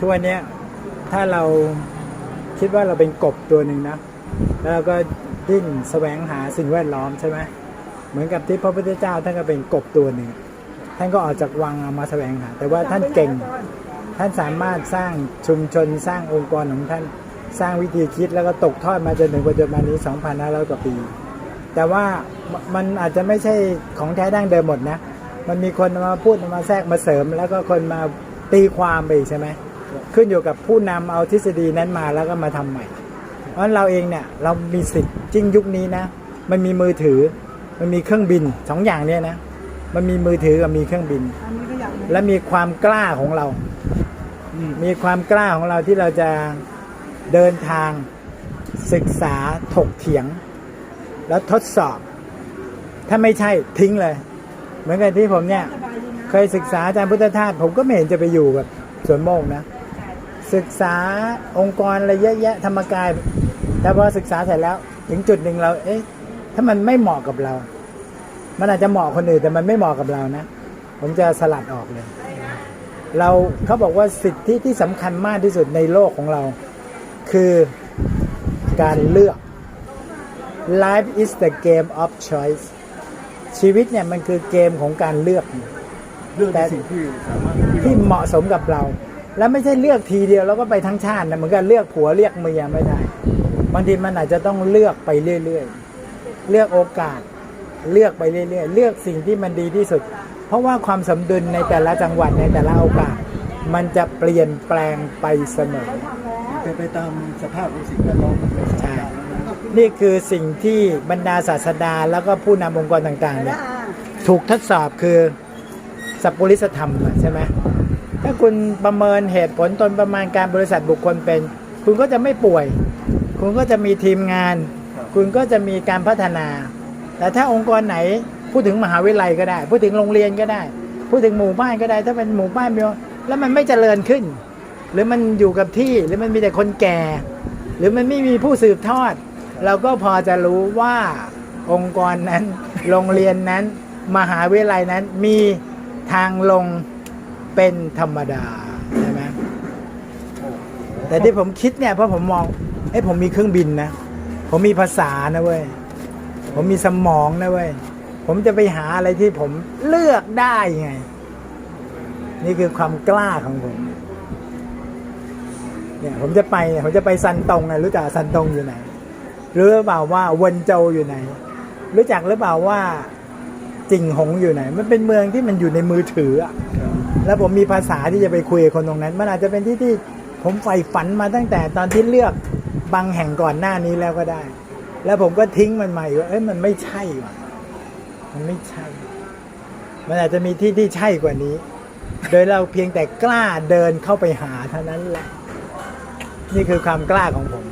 ทุกวันนี้ถ้าเราคิดว่าเราเป็นกบตัวหนึ่งนะ แล้วก็ดิ้นแสวงหาสิ่งแวดล้อมใช่ไหมเหมือนกับที่พระพุทธเจ้าท่านก็เป็นกบตัวหนึ่งท่านก็ออกจากวังเอามาแสวงหา แต่ว่าท่านเก่ง ท่านสามารถสร้างชุมชนสร้างองค์กรของท่านสร้างวิธีคิดแล้วก็ตกทอดมาจนถึงปัจจุบันนี้2,500กว่าปี แต่ว่ามันอาจจะไม่ใช่ของแท้ดั้งเดิมหมดนะ มันมีคนมาพูดมาแทรกมาเสริม แล้วก็คนมาตีความไปใช่ไหม ขึ้นอยู่กับผู้นำเอาทฤษฎีนั้นมาแล้วก็มาทำใหม่ เพราะฉะนั้นเราเองเนี่ยเรามีสิทธิ์จริงยุคนี้นะ มันมีมือถือ มันมีเครื่องบินสองอย่างเนี่ยนะ มันมีมือถือกับมีเครื่องบินอันนี้ก็อย่างหนึงและมีความกล้าของเรา มีความกล้าของเราที่เราจะเดินทางศึกษาถกเถียง แล้วทดสอบ ถ้าไม่ใช่ทิ้งเลย เหมือนกับที่ผมเนี่ยสบายดีนะเคยศึกษาอาจารย์พุทธทาสผมก็ไม่เห็นจะไปอยู่กับสวนโมกนะ ศึกษาองค์กรอะไรเยอะแยะธรรมกาย แต่พอศึกษาเสร็จแล้ว ถึงจุดหนึ่งเรา เอ๊ะ ถ้ามันไม่เหมาะกับเรา มันอาจจะเหมาะคนอื่นแต่มันไม่เหมาะกับเรานะ ผมจะสลัดออกเลย เราเขาบอกว่าสิทธิที่สำคัญมากที่สุดในโลกของเรา คือการเลือก life is the game of choice ชีวิตเนี่ยมันคือเกมของการเลือกเรื่องในสิ่งที่สามารถที่เหมาะสมกับเรา แล้วไม่ใช่เลือกทีเดียวแล้วก็ไปทั้งชาตินะเหมือนกันเลือกผัวเลือกเมียไม่ได้ บางทีมันอาจจะต้องเลือกไปเรื่อยๆ เลือกโอกาส เลือกไปเรื่อยๆ เลือกสิ่งที่มันดีที่สุด เพราะว่าความสมดุลในแต่ละจังหวัดในแต่ละโอกาส มันจะเปลี่ยนแปลงไปเสมอเป็นไปตามสภาพของสิ่งแวดล้อมมันเป็นสถานการณ์นั้นนี่คือสิ่งที่บรรดาศาสดาแล้วก็ผู้นำองค์กรต่างๆเนี่ยอ่าถูกทดสอบคือสัพพุริสธรรมอะใช่ไหม ถ้าคุณประเมินเหตุผลตนประมาณการบริษัทบุคคลเป็น คุณก็จะไม่ป่วย คุณก็จะมีทีมงาน คุณก็จะมีการพัฒนา แต่ถ้าองค์กรไหนพูดถึงมหาวิทยาลัยก็ได้ พูดถึงโรงเรียนก็ได้ พูดถึงหมู่บ้านก็ได้ ถ้าเป็นหมู่บ้านมีแล้วมันไม่เจริญขึ้น หรือมันอยู่กับที่หรือมันมีแต่คนแก่ หรือมันไม่มีผู้สืบทอด เราก็พอจะรู้ว่าองค์กรนั้น โรงเรียนนั้น มหาวิทยาลัยนั้นมีทางลง เป็นธรรมดาใช่ไหมแต่ที่ผมคิดเนี่ยเพราะผมมองเอ้ผมมีเครื่องบินนะ ผมมีภาษานะเว้ย ผมมีสมองนะเว้ย ผมจะไปหาอะไรที่ผมเลือกได้ไง นี่คือความกล้าของผม เนี่ยผมจะไปผมจะไปซันตงไงรู้จักซันตงอยู่ไหนรู้หรือเปล่าว่าเวนโจอยู่ไหน รู้จักหรือเปล่าว่าจิงหงอยู่ไหน มันเป็นเมืองที่มันอยู่ในมือถืออะ แล้วผมมีภาษาที่จะไปคุยกับคนตรงนั้น มันอาจจะเป็นที่ที่ผมใฝ่ฝันมาตั้งแต่ตอนที่เลือกบางแห่งก่อนหน้านี้แล้วก็ได้ แล้วผมก็ทิ้งมันใหม่ว่าเอ้ยมันไม่ใช่ว่ะมันไม่ใช่ มันอาจจะมีที่ที่ใช่กว่านี้ โดยเราเพียงแต่กล้าเดินเข้าไปหาเท่านั้นแหละ นี่คือความกล้าของผม